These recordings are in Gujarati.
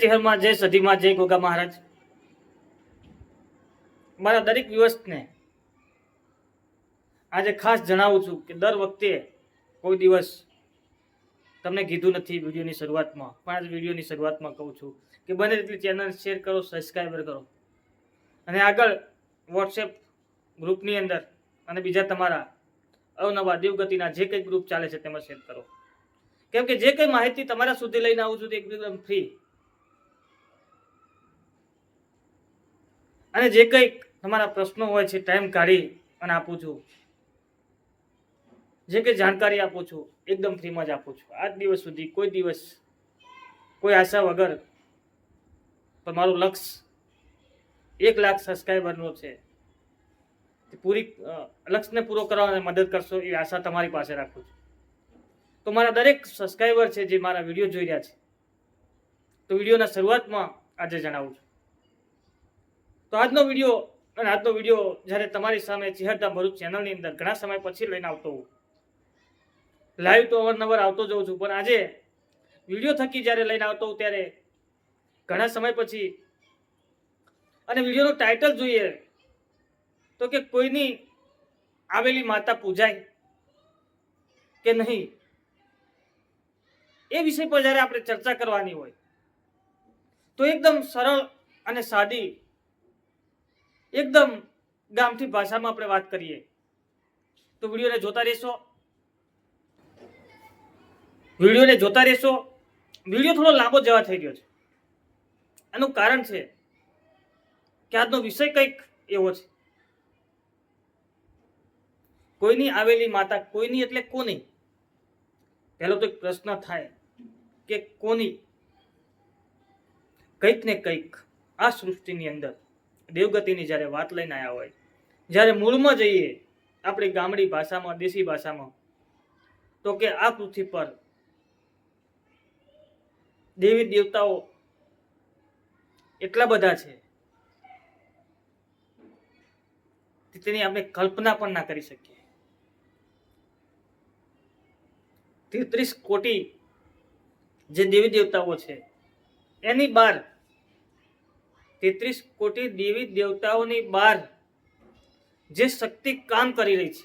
ચહેરમાં જય સધીમાં જય ગોગા મહારાજ. મારા દરેક દિવસને આજે ખાસ જણાવું છું કે દર વખતે કોઈ દિવસ તમને કીધું નથી વિડીયોની શરૂઆતમાં, પણ આજે વિડીયોની શરૂઆતમાં કહું છું કે બને તેટલી ચેનલ શેર કરો સબસ્ક્રાઈબર કરો. અને આગળ વોટ્સએપ ગ્રુપની અંદર અને બીજા તમારા અવનવા દેવગતિના જે કંઈ ગ્રુપ ચાલે છે તેમાં શેર કરો. કેમ કે જે કંઈ માહિતી તમારા સુધી લઈને આવું છું તે એકદમ ફ્રી અને જે કંઈક તમારા પ્રશ્નો હોય છે ટાઈમ કાઢી અને આપું છું. જે કંઈ જાણકારી આપું છું, એકદમ ફ્રીમાં જ આપું છું. આજ દિવસ સુધી કોઈ દિવસ, કોઈ આશા વગર પણ મારું લક્ષ્ય એક લાખ સબસ્ક્રાઈબરનો છે. પૂરી લક્ષ્યને પૂરો કરવામાં મદદ કરશો એ આશા તમારી પાસે રાખું છું. તો મારા દરેક સબસ્ક્રાઈબર છે જે મારા વીડિયો જોઈ રહ્યા છે, તો વિડીયોના શરૂઆતમાં આજે જણાવું છું. તો આજનો વીડિયો અને આજનો વીડિયો જ્યારે તમારી સામે ચિહરતા ભરૂચ ચેનલની અંદર ઘણા સમય પછી લઈને આવતો હોઉં. લાઈવ તો અવારનવાર આવતો જઉં છું, પણ આજે વીડિયો થકી જ્યારે લઈને આવતો હોઉં ત્યારે ઘણા સમય પછી અને વિડીયોનું ટાઇટલ જોઈએ તો કે કોઈની આવેલી માતા પૂજાય કે નહીં, એ વિષય પર જ્યારે આપણે ચર્ચા કરવાની હોય, તો એકદમ સરળ અને સાદી એકદમ ગામઠી ભાષામાં આપણે વાત કરીએ. તો વિડીયોને જોતા રહેશો. વિડીયોને જોતા રહેશો. વીડિયો થોડો લાંબો જવા થઈ ગયો છે. એનું કારણ છે કે આજનો વિષય કંઈક એવો છે. કોઈની આવેલી માતા કોઈની એટલે કોની? પહેલો તો એક પ્રશ્ન થાય કે કોની? કંઈક ને કંઈક આ સૃષ્ટિની અંદર. દેવગતિની જ્યારે વાત લઈને આવ્યા હોય, જ્યારે મૂળમાં જઈએ આપણી ગામડી ભાષામાં, દેશી ભાષામાં, તો કે આ પૃથ્વી પર દેવી દેવતાઓ એટલા બધા છે તેની આપણે કલ્પના પણ ના કરી શકીએ. તેત્રીસ કોટી જે દેવી દેવતાઓ છે, એની બહાર તેત્રીસ કોટી દેવી દેવતાઓની બહાર જે શક્તિ કામ કરી રહી છે,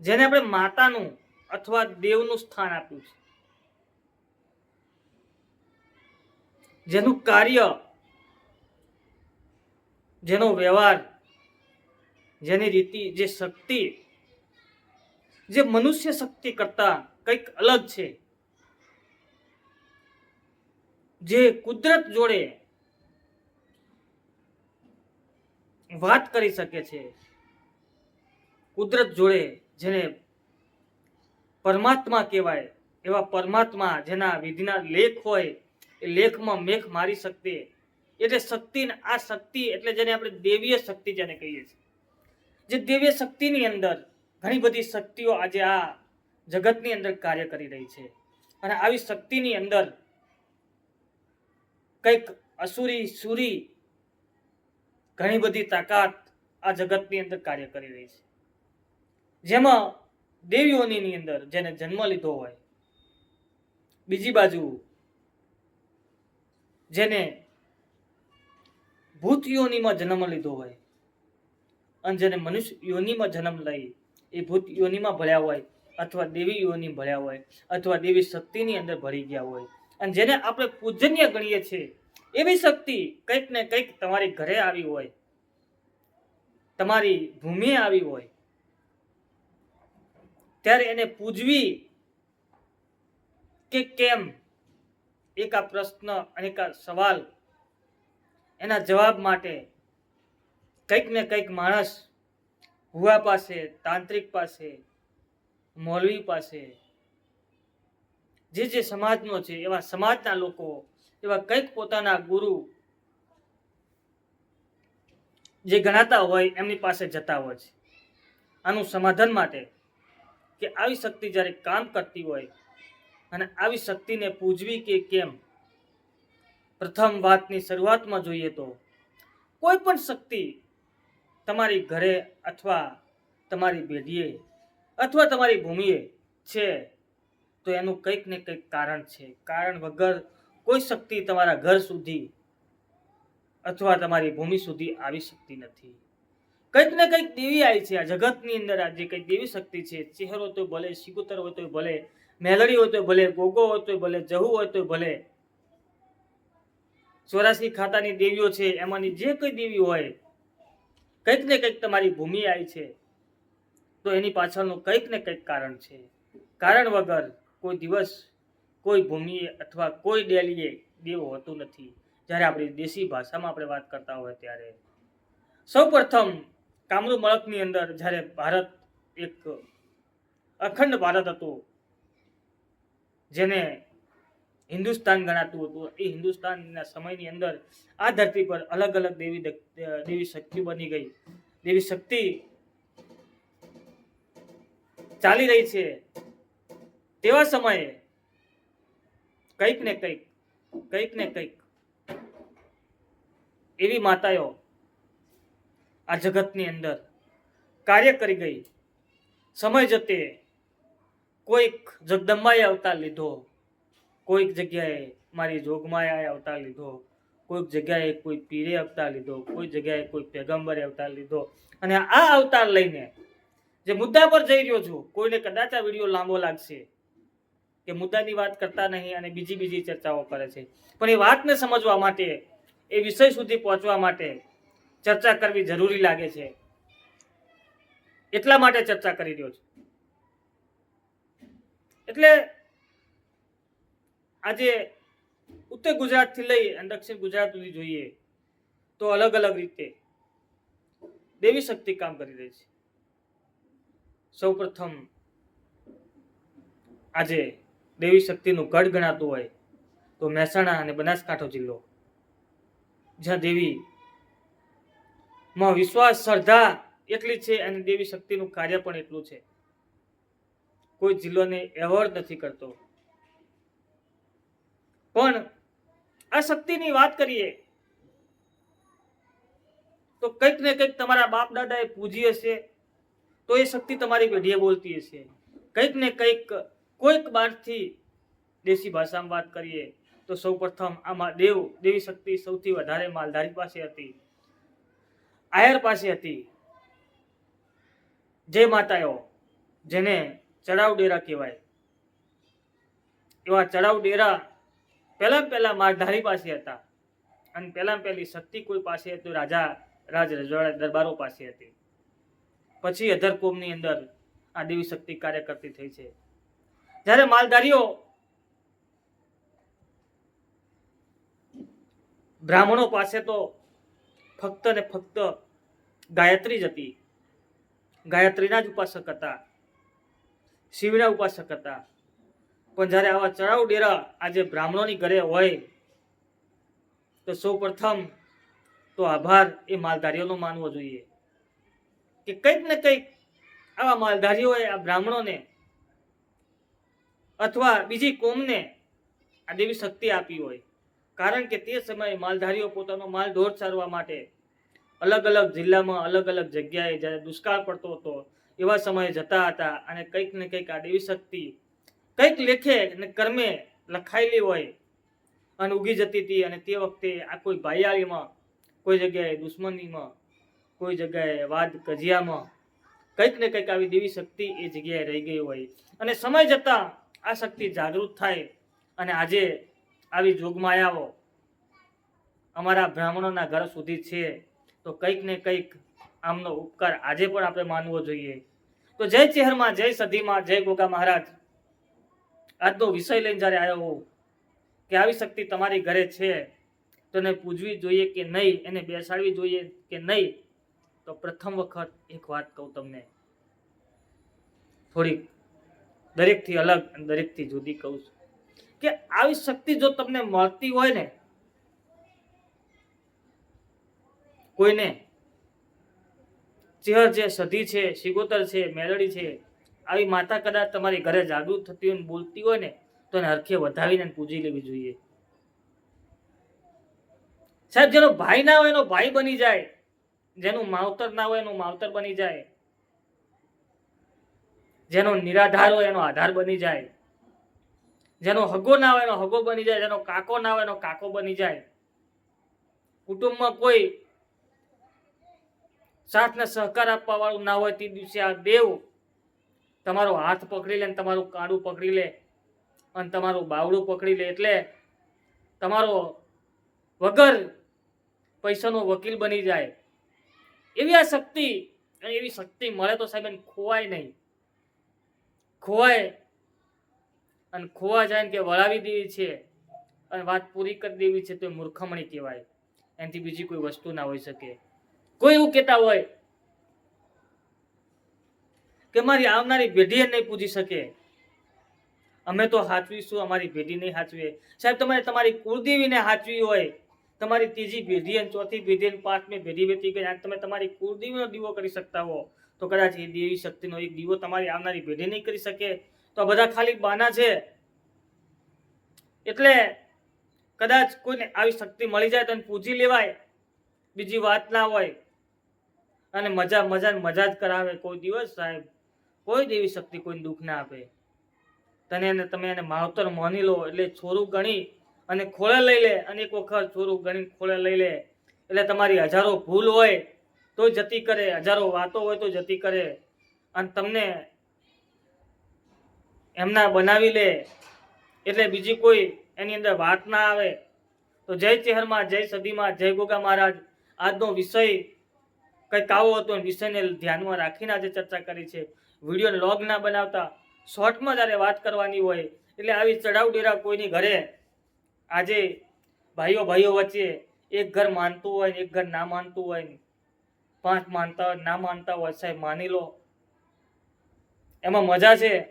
જેને આપણે માતાનું અથવા દેવનું સ્થાન આપ્યું છે. જેનું કાર્ય, જેનો વ્યવહાર, જેની રીતિ, જે શક્તિ, જે મનુષ્ય શક્તિ કરતા કંઈક અલગ છે. જે કુદરત જોડે વાત કરી શકે છે. કુદરત જોડે જેને પરમાત્મા કહેવાય, એવા પરમાત્મા જેના વિધિના લેખ હોય, એ લેખમાં મેખ મારી શકતે. એટલે શક્તિ આ શક્તિ એટલે જેને આપણે દેવીય શક્તિ જેને કહીએ છીએ. જે દેવીય શક્તિની અંદર ઘણી બધી શક્તિઓ આજે આ જગતની અંદર કાર્ય કરી રહી છે. અને આવી શક્તિની અંદર કંઈક અસુરી સુરી ઘણી બધી તાકાત આ જગતની અંદર કાર્ય કરી રહી છે. જેમાં દેવીઓની અંદર જેને જન્મ લીધો હોય, બીજી બાજુ જેને ભૂત યોનીમાં જન્મ લીધો હોય અને જેને મનુષ્ય યોનિમાં જન્મ લઈ એ ભૂત યોનિમાં ભળ્યા હોય અથવા દેવી યોની ભળ્યા હોય અથવા દેવી શક્તિની અંદર ભળી ગયા હોય અને જેને આપણે પૂજનીય ગણીએ છીએ એવી શક્તિ કંઈક ને કંઈક તમારી ઘરે આવી હોય, તમારી ભૂમિએ આવી હોય, ત્યારે એને પૂજવી કે કેમ? એક આ પ્રશ્ન અને એક આ સવાલ એના જવાબ માટે કંઈક ને કંઈક માણસ ભુવા પાસે, તાંત્રિક પાસે, મૌલવી પાસે, જે જે સમાજનો છે, એવા સમાજના લોકો એવા કંઈક પોતાના ગુરુ જે ગણાતા હોય, એમની પાસે જતા હોય છે. આનું સમાધાન માટે કે આવી શક્તિ જ્યારે કામ કરતી હોય અને આવી શક્તિને પૂજવી કે કેમ, પ્રથમ વાતની શરૂઆતમાં જોઈએ તો કોઈ પણ શક્તિ તમારી ઘરે અથવા તમારી બેડીએ અથવા તમારી ભૂમિએ છે, તો એનું કંઈક ને કંઈક કારણ છે. કારણ વગર કોઈ શક્તિ તમારા ઘર સુધી અથવા તમારી ભૂમિ સુધી આવી શકતી નથી. કંઈક ને કંઈક દેવી આવી છે આ જગતની અંદર, આ જે કંઈક દેવી શક્તિ છે, ચહેરો તો ભલે શિકુતર હોય તો ભલે, મેલડી હોય તો ભલે, ગોગો હોય તો ભલે, જહુ હોય તો ભલે, ચોરાસી ખાતાની દેવીઓ છે, એમાંની જે કોઈ દેવી હોય, કંઈક ને કંઈક તમારી ભૂમિ આવી છે, તો એની પાછળનું કંઈક ને કંઈક કારણ છે. કારણ વગર કોઈ દિવસ કોઈ ભૂમિએ અથવા કોઈ ડેલીએ દેવો હોતું નથી. જ્યારે આપણી દેશી ભાષામાં આપણે વાત કરતા હોય ત્યારે. સૌ પ્રથમ કામરૂ મળકની અંદર જ્યારે ભારત એક અખંડ ભારત હતું, જેને હિન્દુસ્તાન ગણાતું હતું, એ હિન્દુસ્તાનના સમયની અંદર આ ધરતી પર અલગ અલગ દેવી દેવી શક્તિ બની ગઈ. દેવી શક્તિ ચાલી રહી છે. તેવા સમયે કંઈક ને કંઈક કંઈક ને કંઈક. એવી માતાઓ આ જગતની અંદર કાર્ય કરી ગઈ. સમય જતે કોઈક જગદંબાએ અવતાર લીધો, કોઈક જગ્યાએ મારી જોગમાયાએ અવતાર લીધો, કોઈક જગ્યાએ કોઈ પીરે અવતાર લીધો, કોઈ જગ્યાએ કોઈ પેગંબરે અવતાર લીધો. અને આ અવતાર લઈને જે મુદ્દા પર જઈ રહ્યો છું, કોઈને કદાચ આ વીડિયો લાંબો લાગશે. કે મુદ્દાની વાત કરતા નહીં અને બીજી બીજી ચર્ચાઓ કરે છે. પણ એ વાતને સમજવા માટે, એ વિષય સુધી પહોંચવા માટે ચર્ચા કરવી જરૂરી લાગે છે. એટલા માટે ચર્ચા કરી રહ્યો છું. એટલે આજે ઉત્તર ગુજરાતથી લઈ અને દક્ષિણ ગુજરાત સુધી જોઈએ તો અલગ અલગ રીતે દેવી શક્તિ કામ કરી રહી છે. સૌપ્રથમ આજે દેવી શક્તિનું ગઢ ગણાતું હોય તો મહેસાણા અને બનાસકાંઠો જિલ્લો. જ્યાં દેવી માં વિશ્વાસ, શ્રદ્ધા એટલી છે અને દેવી શક્તિનું કાર્ય પણ એટલું છે. કોઈ જિલ્લોને એવોર્ડ નથી કરતો. પણ આ શક્તિની વાત કરીએ તો કંઈક ને કંઈક તમારા બાપ દાદાએ પૂજી હશે તો એ શક્તિ તમારી પેઢીએ બોલતી હશે. કંઈક ને કંઈક કોઈક બારથી દેશી ભાષામાં વાત કરીએ તો સૌ પ્રથમ આમાં દેવ, દેવી શક્તિ સૌથી વધારે માલધારી પાસે હતી. આયર પાસે હતી. જે માતાઓ, જેને ચડાવ ડેરા કહેવાય. એવા ચડાવ ડેરા પહેલા પહેલા માલધારી પાસે હતા. અને પહેલા પહેલી શક્તિ કોઈ પાસે હતી રાજા, રાજ રજવાડા દરબારો પાસે હતી. પછી અધર કોમની અંદર આ દેવી શક્તિ કાર્ય કરતી થઈ છે. જ્યારે માલધારીઓ બ્રાહ્મણો પાસે તો ફક્ત ને ફક્ત ગાયત્રી જ હતી. ગાયત્રીના જ ઉપાસક હતા. શિવના ઉપાસક હતા. પણ જ્યારે આવા ચડાવ ડેરા આજે બ્રાહ્મણોની ઘરે હોય, તો સૌ પ્રથમ તો આભાર એ માલધારીઓનો માનવો જોઈએ કે કંઈક ને કંઈક આવા માલધારીઓએ આ બ્રાહ્મણોને અથવા બીજી કોમને આ દેવી શક્તિ આપી હોય. કારણ કે તે સમયે માલધારીઓ પોતાનો માલ ઢોર ચારવા માટે અલગ અલગ જિલ્લામાં અલગ અલગ જગ્યાએ જ્યારે દુષ્કાળ પડતો હતો, એવા સમયે જતા હતા અને કંઈક ને કંઈક આ દેવી શક્તિ કંઈક લેખે અને કર્મે લખાયેલી હોય અને ઉગી જતી હતી અને તે વખતે આ કોઈ ભાઈયાળીમાં, કોઈ જગ્યાએ દુશ્મનીમાં, કોઈ જગ્યાએ વાદ કજિયામાં કંઈક ને કંઈક આવી દેવી શક્તિ એ જગ્યાએ રહી ગઈ હોય. અને સમય જતાં આ શક્તિ જાગૃત થાય અને આજે આવી જોગમાયાઓ અમારા બ્રાહ્મણોના ઘર સુધી છે, તો કંઈક ને કંઈક આમનો ઉપકાર આજે પણ આપણે માનવો જોઈએ. તો જય ચેહરમાં, જય સધીમાં, જય ગોગા મહારાજ. આજનો વિષય લઈને જ્યારે આવ્યો હોઉં, કે આવી શક્તિ તમારી ઘરે છે, તો એને પૂજવી જોઈએ કે નહીં, એને બેસાડવી જોઈએ કે નહીં, તો પ્રથમ વખત એક વાત કહું તમને. થોડીક દરેકથી અલગ અને દરેકથી જુદી કહું છું. કે આવી શક્તિ જો તમને મળતી હોય ને, કોઈને ચેહર છે, સધી છે, શિગોતર છે, મેલડી છે, આવી માતા કદાચ તમારી ઘરે જાગૃત થતી હોય ને બોલતી હોય ને, તો એને હરખે વધાવીને પૂજી લેવી જોઈએ. સાહેબ, જેનો ભાઈ ના હોય એનો ભાઈ બની જાય, જેનું માવતર ના હોય એનું માવતર બની જાય. જેનો નિરાધાર હોય એનો આધાર બની જાય. જેનો હગો ના હોય એનો હગો બની જાય. જેનો કાકો ના હોય એનો કાકો બની જાય. કુટુંબમાં કોઈ સાથને સહકાર આપવા વાળું ના હોય તે દિવસે આ દેવ તમારો હાથ પકડી લે અને તમારું કાંડું પકડી લે અને તમારું બાવડું પકડી લે એટલે તમારો વગર પૈસાનો વકીલ બની જાય. એવી આ શક્તિ એવી શક્તિ મળે તો સાહેબ એને ખોવાય નહીં. ખોવાય અને ખોવા જાય કે વળાવી દેવી છે અને વાત પૂરી કરી દેવી છે તો મૂર્ખમણી કહેવાય. એનાથી બીજી કોઈ વસ્તુ ના હોઈ શકે. કોઈ એવું કહેતા હોય કે મારી આવનારી પેઢી નહીં પૂછી શકે. અમે તો હાચવીશું, અમારી પેઢી નહીં હાચવીએ. સાહેબ, તમારે તમારી કુળદેવીને હાચવી હોય તમારી ત્રીજી પેઢી અને ચોથી પેઢી અને પાંચમી પેઢી વેતી ગઈ, આજ તમે તમારી કુળદેવીનો દીવો કરી શકતા હો. તો કદાચ એ દેવી શક્તિનો એક દીવો તમારી આવનારી પેઢી નહીં કરી શકે. તો આ બધા ખાલી બાના છે. એટલે કદાચ કોઈને આવી શક્તિ મળી જાય તો પૂજી લેવાય. બીજી વાત ના હોય. અને મજા મજા મજા જ કરાવે કોઈ દિવસ સાહેબ. કોઈ દેવી શક્તિ કોઈને દુઃખ ના આપે. તને તમે એને માવતર માની લો, એટલે છોરું ગણી અને ખોળે લઈ લે, અનેક વખત થોડું ગણી ખોળે લઈ લે. એટલે તમારી હજારો ભૂલ હોય તો જતી કરે, હજારો વાતો હોય તો જતી કરે. અને તમને એમના બનાવી લે, એટલે બીજી કોઈ એની અંદર વાત ના આવે. તો જય ચહેરમાં, જય સદીમાં, જય ગોગા મહારાજ. આજનો વિષય કંઈક આવો હતો વિષયને ધ્યાનમાં રાખીને આજે ચર્ચા કરી છે. વીડિયો લોગ ના બનાવતા શોર્ટમાં જ્યારે વાત કરવાની હોય, એટલે આવી ચડાવ ડેરા કોઈની ઘરે આજે ભાઈઓ ભાઈઓ વચ્ચે એક ઘર માનતું હોય ને એક ઘર ના માનતું હોય ને, પાંચ માનતા હોય, ના માનતા હોય, સાહેબ માની લો. એમાં મજા છે.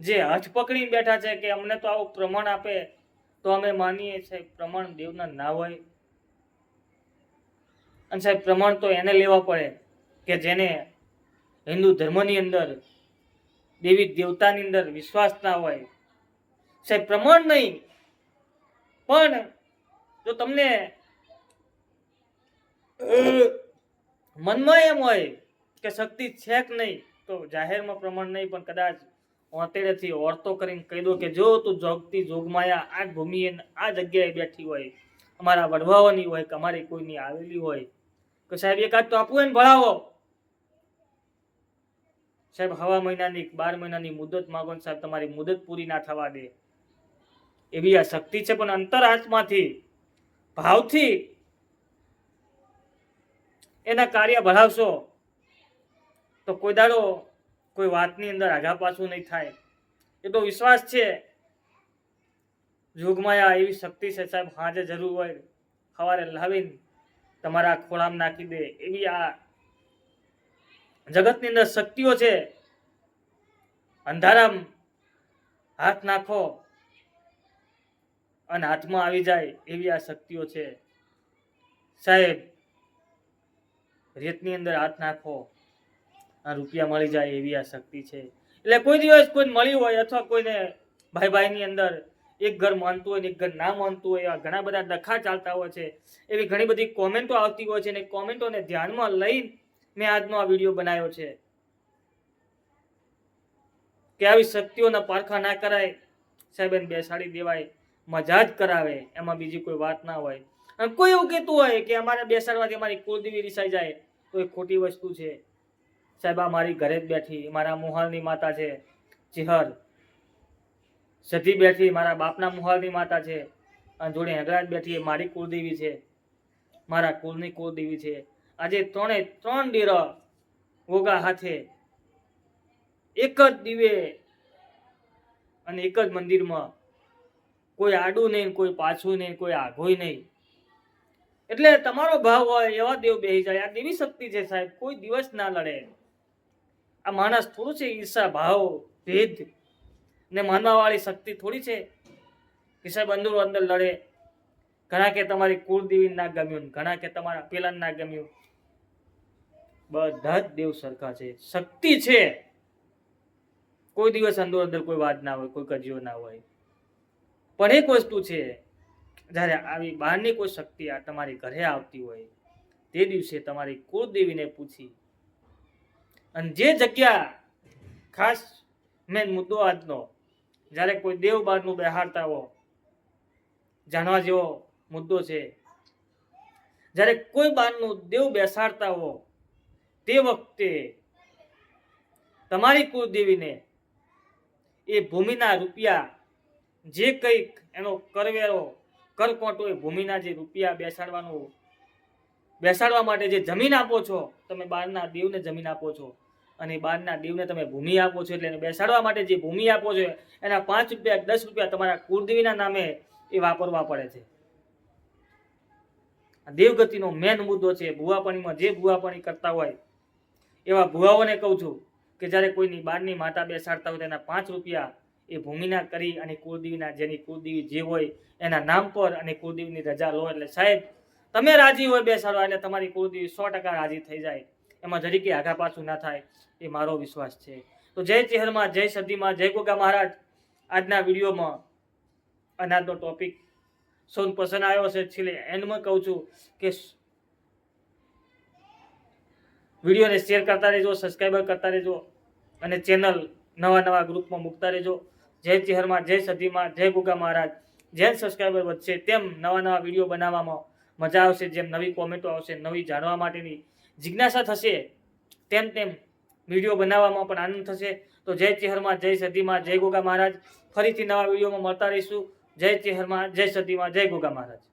જે હઠ પકડીને બેઠા છે કે અમને તો આવું પ્રમાણ આપે, તો અમે માનીએ સાહેબ, પ્રમાણ દેવના ના હોય. અને સાહેબ પ્રમાણ તો એને લેવા પડે કે જેને હિન્દુ ધર્મની અંદર, દેવી દેવતાની અંદર વિશ્વાસ ના હોય. સાહેબ પ્રમાણ નહીં. પણ જો તમને મનમાં એમ હોય કે શક્તિ છે કે નહીં, તો જાહેરમાં પ્રમાણ નહીં, પણ કદાચ ઓતેડેથી ઓરતો કરીને કહી દો કે જો તું જોગતી જોગમાયા, આ ભૂમિએ આ જગ્યાએ બેઠી હોય, અમારા વડવાઓની હોય કે અમારી કોઈની આવેલી હોય કે સાહેબ એકાદ તો આપવું એને ભણાવો. સાહેબ હવા મહિનાની બાર મહિનાની મુદત માગો સાહેબ તમારી મુદત પૂરી ના થવા દે. એવી આ શક્તિ છે, પણ અંતર આત્માથી ભાવથી એના કાર્ય ભરાવશો તો કોઈ દાડો કોઈ વાતની અંદર આઘા પાછું નહીં થાય. એ તો વિશ્વાસ છે. જોગમાયા એવી શક્તિ છે સાહેબ, હાજે જરૂર હોય સવારે લાવીને તમારા ખોળામાં નાખી દે, એવી આ જગતની અંદર શક્તિઓ છે. અંધારામ હાથ નાખો અને હાથમાં આવી જાય એવી આ શક્તિઓ છે. સાહેબ, રેતની અંદર હાથ નાખો. આ રૂપિયા મળી જાય એવી આ શક્તિ છે. એટલે કોઈ દિવસ કોઈ મળ્યું હોય અથવા કોઈને ભાઈ ભાઈની અંદર એક ઘર માનતું હોય ને એક ઘર ના માનતું હોય, એવા ઘણા બધા ડખા ચાલતા હોય છે. એવી ઘણી બધી કોમેન્ટો આવતી હોય છે અને કોમેન્ટોને ધ્યાનમાં લઈ મેં આજનો આ વીડિયો બનાવ્યો છે. કે આવી શક્તિઓના પારખા ના કરાય. સાહેબ, એને બેસાડી દેવાય. મજા જ કરાવે, એમાં બીજી કોઈ વાત ના હોય. અને કોઈ એવું કહેતું હોય કે અમારે બેસાડવાથી અમારી કુળદેવી રિસાઈ જાય, તો એ ખોટી વસ્તુ છે. સાહેબ, આ મારી ઘરે જ બેઠી, મારા મોહલની માતા છે. ચિહર સધી બેઠી, મારા બાપના મોહલની માતા છે. અને જોડે હેંગળા જ બેઠી, એ મારી કુળદેવી છે. મારા કુળની કુળદેવી છે. આજે ત્રણે, ત્રણ ડેર ગોગા હાથે. એક જ દીવે અને એક જ મંદિરમાં કોઈ આડું નહીં કોઈ પાછું નહીં કોઈ આઘોય નહીં. એટલે તમારો ભાવ હોય એવા દેવ બેહી જાય. આ દેવી શક્તિ છે સાહેબ, કોઈ દિવસ ના લડે. આ માણસ થોડું છે ઈર્ષા, ભાવ, ભેદ ને માનવાવાળી શક્તિ થોડી છે. કે સાહેબ અંદર અંદર લડે. ઘણા કે તમારી કુળદેવી ના ગમ્યું ઘણા કે તમારા પેલા ના ગમ્યું. બધા જ દેવ સરખા છે. શક્તિ છે. કોઈ દિવસ અંદર અંદર કોઈ વાત ના હોય, કોઈ કજિયો ના હોય. પણ એક વસ્તુ છે, જ્યારે આવી બહારની કોઈ શક્તિ આ તમારી ઘરે આવતી હોય, તે દિવસે તમારી કુળદેવીને પૂછી. અને જે જગ્યા ખાસ મેન મુદ્દો આજનો, જ્યારે કોઈ દેવ બહારનું બેહાડતા હો, જાણવા જેવો મુદ્દો છે, જ્યારે કોઈ બહારનું દેવ બેસાડતા હો, તે વખતે તમારી કુળદેવીને એ ભૂમિના રૂપિયા જે કંઈક એનો કરવેરો કરકોટો એ ભૂમિના જે રૂપિયા બેસાડવાનો બેસાડવા માટે જે જમીન આપો છો, તમે બહારના દેવને જમીન આપો છો. અને બહારના દેવને તમે ભૂમિ આપો છો એટલે એને બેસાડવા માટે જે ભૂમિ આપો છો, એના પાંચ રૂપિયા, દસ રૂપિયા તમારા કુળદેવીના નામે એ વાપરવા પડે છે. દેવગતિનો મેન મુદ્દો છે, ભૂવાપણીમાં જે ભૂવાપણી કરતા હોય, એવા ભુવાઓને કહું છું કે જ્યારે કોઈની બહારની માતા બેસાડતા હોય તેના પાંચ રૂપિયા એ ભૂમિના કરી અને કુળદેવીના જેની કુળદેવી જે હોય એના નામ પર અને કુળદેવીની રજા લો. એટલે સાહેબ, તમે રાજી હોય બેસાડવા એટલે તમારી કુળદેવી સો ટકા રાજી થઈ જાય. એમાં જરીકે આગા પાછું ના થાય એ મારો વિશ્વાસ છે. તો જય ચહેરમાં, જય સદીમાં, જય ગોગા મહારાજ. આજના વિડીયોમાં અનાજનો ટોપિક સૌને પસંદ આવ્યો છે છેલ્લે એન્ડમાં કહું છું કે વિડીયોને શેર કરતા રહેજો સબસ્ક્રાઈબર કરતા રહેજો અને ચેનલ નવા નવા ગ્રુપમાં મૂકતા રહેજો. જય ચેહરમાં, જય સદીમાં જય ગુગા મહારાજ. જેમ સબસ્ક્રાઈબર વધશે તેમ નવા નવા વીડિયો બનાવવામાં મજા આવશે, જેમ નવી કોમેન્ટો આવશે, નવી જાણવા માટેની જિજ્ઞાસા થશે, તેમ તેમ વીડિયો બનાવવામાં પણ આનંદ થશે. તો જય ચેહરમાં, જય સદીમાં જય ગોગા મહારાજ. ફરીથી નવા વિડીયોમાં મળતા રહીશું. જય ચેહરમાં, જય સદીમાં જય ગોગા મહારાજ.